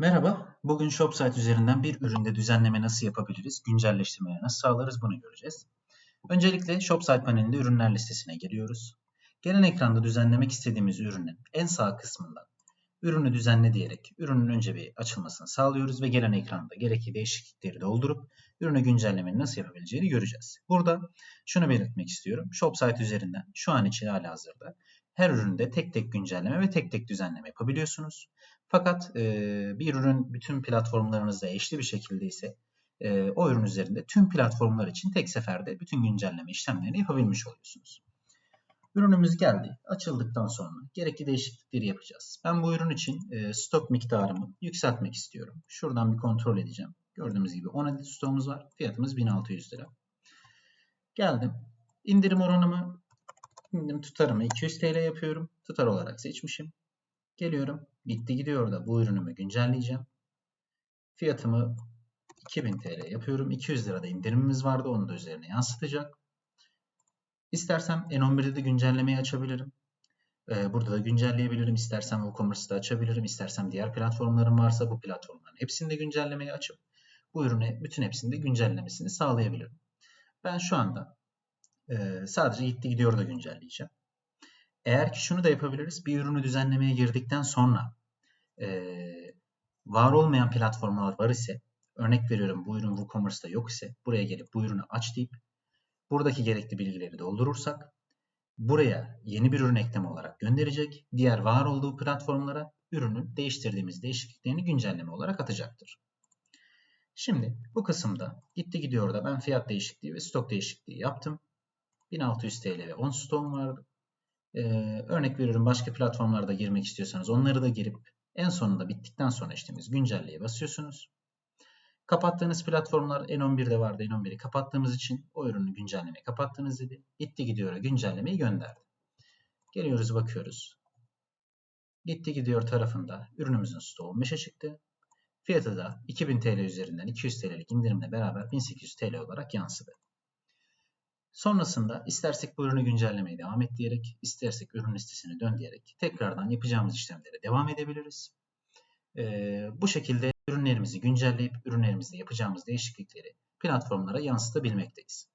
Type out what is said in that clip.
Merhaba, bugün ShopSite üzerinden bir üründe düzenleme nasıl yapabiliriz, güncelleştirmeyi nasıl sağlarız bunu göreceğiz. Öncelikle ShopSite panelinde ürünler listesine giriyoruz. Gelen ekranda düzenlemek istediğimiz ürünün en sağ kısmından ürünü düzenle diyerek ürünün önce bir açılmasını sağlıyoruz ve gelen ekranda gerekli değişiklikleri doldurup ürünü güncellemenin nasıl yapabileceğini göreceğiz. Burada şunu belirtmek istiyorum. ShopSite üzerinden şu an için hala hazırda her üründe tek tek güncelleme ve tek tek düzenleme yapabiliyorsunuz. Fakat e, bir ürün bütün platformlarınızda eşli bir şekilde ise e, o ürün üzerinde tüm platformlar için tek seferde bütün güncelleme işlemlerini yapabilmiş oluyorsunuz. Ürünümüz geldi. Açıldıktan sonra gerekli değişiklikleri yapacağız. Ben bu ürün için e, stok miktarımı yükseltmek istiyorum. Şuradan bir kontrol edeceğim. Gördüğümüz gibi 10 adet stoğumuz var. Fiyatımız 1600 lira. Geldim. İndirim oranımı indim tutarımı 200 TL yapıyorum. Tutar olarak seçmişim. Geliyorum. Gitti gidiyor da bu ürünümü güncelleyeceğim. Fiyatımı 2000 TL yapıyorum. 200 lirada indirimimiz vardı. Onu da üzerine yansıtacak. İstersem N11'de de güncellemeyi açabilirim. Ee, burada da güncelleyebilirim. İstersem WooCommerce'da açabilirim. İstersem diğer platformlarım varsa bu platformların hepsinde güncellemeyi açıp bu ürüne bütün hepsinde güncellemesini sağlayabilirim. Ben şu anda e, sadece gitti gidiyor da güncelleyeceğim. Eğer ki şunu da yapabiliriz. Bir ürünü düzenlemeye girdikten sonra e, var olmayan platformlar var ise örnek veriyorum bu ürün WooCommerce'da yok ise buraya gelip bu ürünü aç deyip buradaki gerekli bilgileri doldurursak buraya yeni bir ürün ekleme olarak gönderecek. Diğer var olduğu platformlara ürünün değiştirdiğimiz değişikliklerini güncelleme olarak atacaktır. Şimdi bu kısımda gitti gidiyor da ben fiyat değişikliği ve stok değişikliği yaptım. 1600 TL ve 10 stoğum vardı. Ee, örnek veriyorum başka platformlarda girmek istiyorsanız onları da girip en sonunda bittikten sonra işlemimiz güncelleye basıyorsunuz. Kapattığınız platformlar N11'de vardı. N11'i kapattığımız için o ürünü güncellemeyi kapattınız dedi. Gitti gidiyor güncellemeyi gönderdi. Geliyoruz bakıyoruz. Gitti gidiyor tarafında ürünümüzün stoğu 15'e çıktı. Fiyatı da 2000 TL üzerinden 200 TL'lik indirimle beraber 1800 TL olarak yansıdı. Sonrasında istersek bu ürünü güncellemeye devam et diyerek, istersek ürün listesine dön diyerek tekrardan yapacağımız işlemlere devam edebiliriz. Ee, bu şekilde ürünlerimizi güncelleyip ürünlerimizde yapacağımız değişiklikleri platformlara yansıtabilmekteyiz.